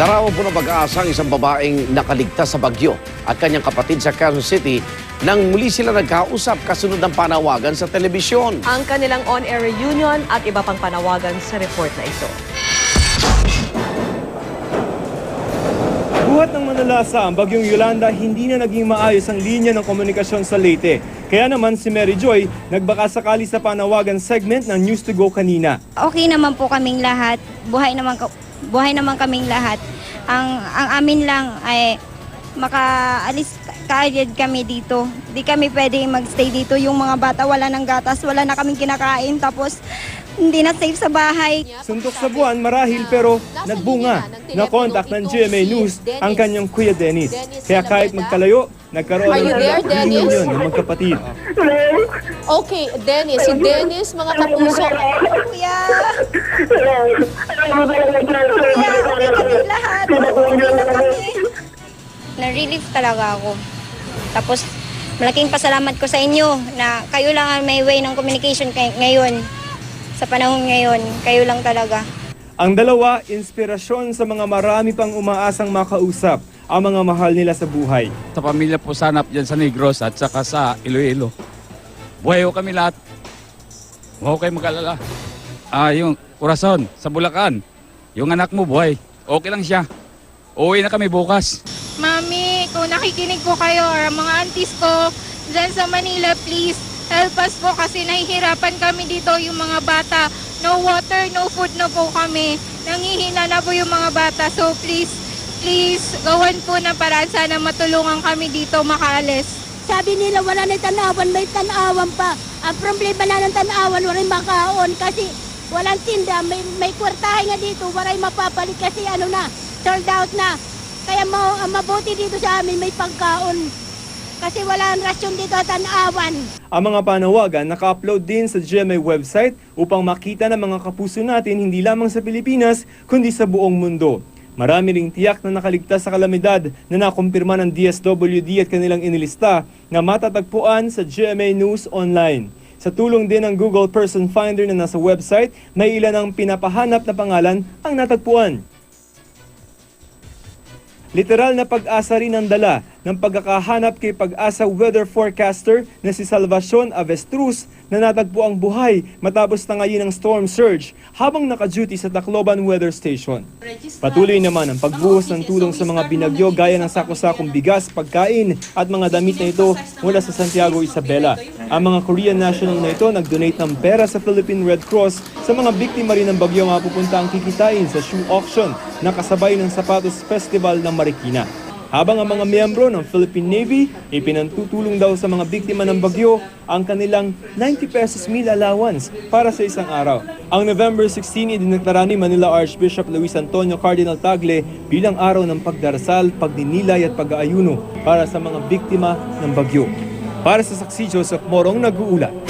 Larawan po ng pag-aasa ang isang babaeng nakaligtas sa bagyo at kanyang kapatid sa Quezon City nang muli sila nagkausap kasunod ng panawagan sa telebisyon. ang kanilang on-air reunion at iba pang panawagan sa report na ito. Buhat ng manalasa ang bagyong Yolanda, hindi na naging maayos ang linya ng komunikasyon sa Leyte. Kaya naman si Mary Joy nagbaka sakali sa panawagan segment ng News to Go kanina. okay naman po kaming lahat. Buhay naman ka- buhay naman kaming lahat. Ang ang amin lang ay makaalis ka- kaagad kami dito. Di kami pwede magstay dito. Yung mga bata wala ng gatas, wala na kaming kinakain tapos hindi na safe sa bahay. Suntok sa buwan marahil pero nagbunga na contact ng GMA News ang kanyang Kuya Dennis. Kaya kahit magkalayo, nagkaroon Are you there, Dennis? reunion ng magkapatid. Okay, Dennis. Si Dennis, mga kapuso. Kuya! Kuya, okay kami lahat. Okay na kami. Na-relief talaga ako. Tapos, malaking pasalamat ko sa inyo na kayo lang ang may way ng communication kay- ngayon. Sa panahon ngayon, kayo lang talaga. Ang dalawa, inspirasyon sa mga marami pang umaasang makausap ang mga mahal nila sa buhay. sa pamilya po sanap dyan sa Negros at saka sa Iloilo. Buhay ho kami lahat. Huwag kayo mag-alala. Ah, yung Corazon, sa Bulacan. Yung anak mo buhay. Okay lang siya. Uuwi na kami bukas. Mami, kung nakikinig po kayo or ang mga aunties ko dyan sa Manila, please help us po kasi nahihirapan kami dito yung mga bata. No water, no food na po kami. Nangihina na po yung mga bata. So please, please, gawan po na paraan sana matulungan kami dito makaalis. Sabi nila wala na tanawan, may tanawan pa. Ang problema na ng tanawan, wala makaon kasi walang tinda. May, may kwartahe nga dito, wala mapapalit kasi ano na, sold out na. Kaya ang mabuti dito sa amin, may pagkaon. Kasi wala ang rasyon dito at tanawan. Ang mga panawagan naka-upload din sa GMA website upang makita ng mga kapuso natin hindi lamang sa Pilipinas kundi sa buong mundo. Marami ring tiyak na nakaligtas sa kalamidad na nakumpirma ng DSWD at kanilang inilista na matatagpuan sa GMA News Online. Sa tulong din ng Google Person Finder na nasa website, may ilan ang pinapahanap na pangalan ang natagpuan. Literal na pag-asa rin ang dala ng pagkakahanap kay pag-asa weather forecaster na si Salvacion Avestruz na natagpo ang buhay matapos tangayin ng storm surge habang naka-duty sa Tacloban Weather Station. Patuloy naman ang pagbuhos ng tulong sa mga binagyo gaya ng sako-sakong bigas, pagkain at mga damit na ito mula sa Santiago Isabela. Ang mga Korean national na ito nag-donate ng pera sa Philippine Red Cross sa mga biktima rin ng bagyo mapupunta ang kikitain sa shoe auction na kasabay ng Sapatos Festival ng Marikina. Habang ang mga miyembro ng Philippine Navy ipinantutulong daw sa mga biktima ng bagyo ang kanilang 90 pesos meal allowance para sa isang araw. Ang November 16 idineklara ni Manila Archbishop Luis Antonio Cardinal Tagle bilang araw ng pagdarasal, pagdinilay at pag-aayuno para sa mga biktima ng bagyo. Para sa saksi Joseph Morong nag-uula.